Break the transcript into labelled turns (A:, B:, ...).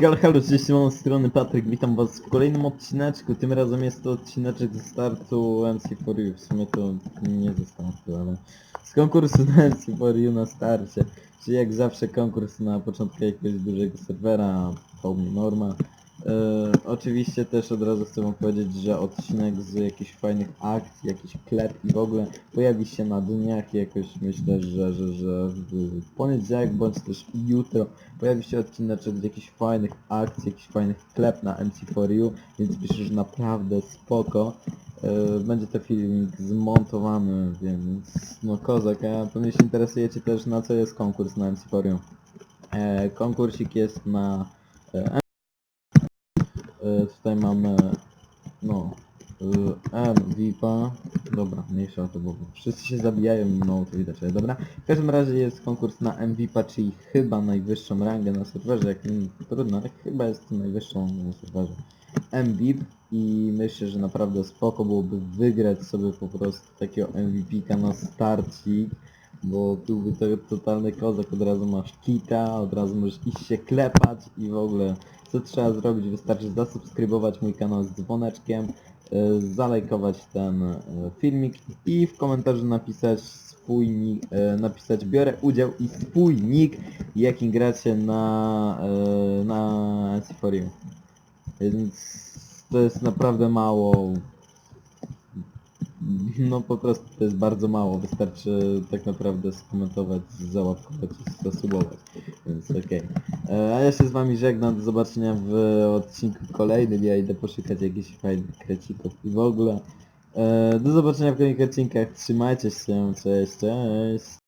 A: Halo, halo, cześć, z strony Patryk, witam was w kolejnym odcineczku, tym razem jest to odcineczek ze startu MC4U, w sumie to nie ze startu, ale z konkursu na MC4U na starcie, czyli jak zawsze konkurs na początku jakiegoś dużego serwera, mnie norma. E, oczywiście też od razu chcę wam powiedzieć, że odcinek z jakichś fajnych akcji, jakiś klep i w ogóle pojawi się na dniach jakoś myślę, że, że, że w poniedziałek bądź też jutro pojawi się odcineczek z jakichś fajnych akcji, jakichś fajnych klep na MC4U, więc myślę, że naprawdę spoko. E, Będzie to filmik zmontowany, więc no kozak, a pewnie się interesujecie też na co jest konkurs na MC4U. E, konkursik jest na tutaj mamy no e, MVP dobra mniejsza o to bo wszyscy się zabijają mało to widać ale dobra. W każdym razie jest konkurs na MVP czyli chyba najwyższą rangę na serwerze. Jak nie trudno ale chyba jest najwyższą na serwerze. MVP i myślę, że naprawdę spoko byłoby wygrać sobie po prostu takiego MVP-ka na starcik bo byłby to totalny kozak, od razu masz kita, od razu możesz iść się klepać i w ogóle co trzeba zrobić? Wystarczy zasubskrybować mój kanał z dzwoneczkiem, e, zalajkować ten e, filmik i w komentarzu napisać swój nick, e, napisać biorę udział i swój nick, gracie na, na NC4U. Więc to jest naprawdę mało. No po prostu to jest bardzo mało, wystarczy tak naprawdę skomentować, załapkować i zasubować, więc okej. E, A ja się z wami żegnam, do zobaczenia w odcinku kolejnym, ja idę poszukać jakichś fajnych krecików i w ogóle. E, Do zobaczenia w kolejnych odcinkach, trzymajcie się, cześć, cześć.